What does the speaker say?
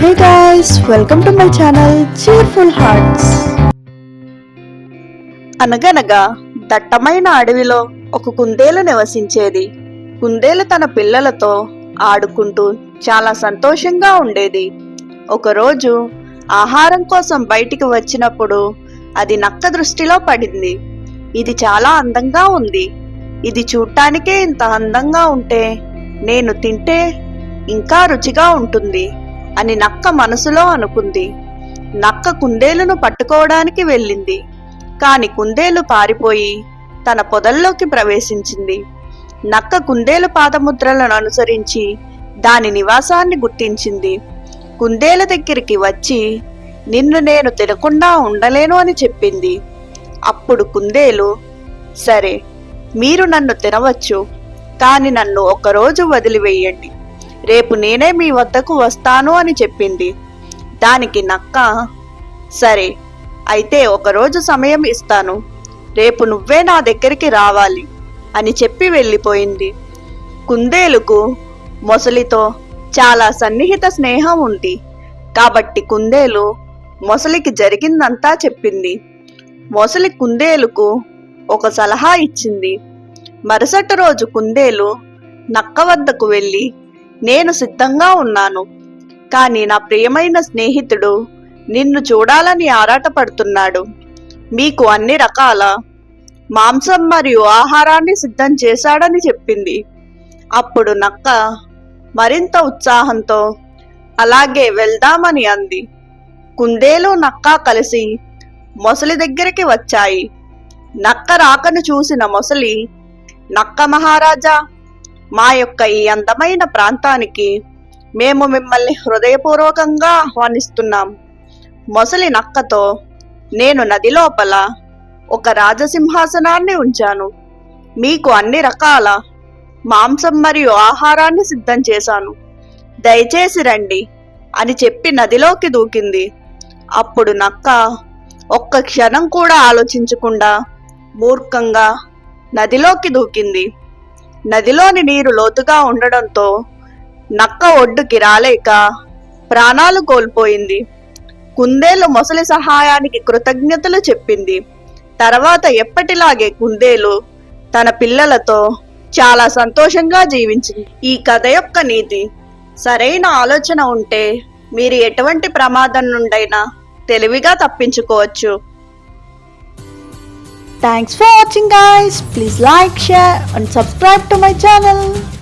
Hey guys welcome to my channel cheerful hearts అనగనగా దట్టమైన అడవిలో ఒక కుందేలు నివసించేది. కుందేలు తన పిల్లలతో ఆడుకుంటూ చాలా సంతోషంగా ఉండేది. ఒకరోజు ఆహారం కోసం బయటికి వచ్చినప్పుడు అది నక్క దృష్టిలో పడింది. ఇది చాలా అందంగా ఉంది. ఇది చూడటానికే ఇంత అందంగా ఉంటే నేను తింటే ఇంకా రుచిగా ఉంటుంది. అని నక్క మనసులో అనుకుంది. నక్క కుందేలును పట్టుకోవడానికి వెళ్ళింది. కాని కుందేలు పారిపోయి తన పొదల్లోకి ప్రవేశించింది. నక్క కుందేలు పాదముద్రలను అనుసరించి దాని నివాసాన్ని గుర్తించింది. కుందేలు దగ్గరికి వచ్చి నిన్ను నేను తినకుండా ఉండలేను అని చెప్పింది. అప్పుడు కుందేలు సరే మీరు నన్ను తినవచ్చు కాని నన్ను ఒకరోజు వదిలివేయండి. రేపు నేనే మీ వద్దకు వస్తాను అని చెప్పింది. దానికి నక్క సరే అయితే ఒకరోజు సమయం ఇస్తాను. రేపు నువ్వే నా దగ్గరికి రావాలి అని చెప్పి వెళ్ళిపోయింది. కుందేలుకు మొసలితో చాలా సన్నిహిత స్నేహం ఉంది. కాబట్టి కుందేలు మొసలికి జరిగిందంతా చెప్పింది. మొసలి కుందేలుకు ఒక సలహా ఇచ్చింది. మరుసటి రోజు కుందేలు నక్క వద్దకు వెళ్ళి నేను సిద్ధంగా ఉన్నాను. కానీ నా ప్రియమైన స్నేహితుడు నిన్ను చూడాలని ఆరాటపడుతున్నాడు. మీకు అన్ని రకాల మాంసం మరియు ఆహారాన్ని సిద్ధం చేశాడని చెప్పింది. అప్పుడు నక్క మరింత ఉత్సాహంతో అలాగే వెళ్దామని అంది. కుందేలు నక్క కలిసి మొసలి దగ్గరికి వచ్చాయి. నక్క రాకను చూసిన మొసలి నక్క మహారాజా మా యొక్క ఈ అందమైన ప్రాంతానికి మేము మిమ్మల్ని హృదయపూర్వకంగా ఆహ్వానిస్తున్నాం. మొసలి నక్కతో నేను నది లోపల ఒక రాజసింహాసనాన్ని ఉంచాను. మీకు అన్ని రకాల మాంసం మరియు ఆహారాన్ని సిద్ధం చేశాను. దయచేసి రండి అని చెప్పి నదిలోకి దూకింది. అప్పుడు నక్క ఒక్క క్షణం కూడా ఆలోచించకుండా మూర్ఖంగా నదిలోకి దూకింది. నదిలోని నీరు లోతుగా ఉండడంతో నక్క ఒడ్డుకి రాలేక ప్రాణాలు కోల్పోయింది. కుందేలు మొసలి సహాయానికి కృతజ్ఞతలు చెప్పింది. తర్వాత ఎప్పటిలాగే కుందేలు తన పిల్లలతో చాలా సంతోషంగా జీవించింది. ఈ కథ యొక్క నీతి సరైన ఆలోచన ఉంటే మీరు ఎటువంటి ప్రమాదం నుండైనా తెలివిగా తప్పించుకోవచ్చు. Thanks for watching guys. Please like, share and subscribe to my channel.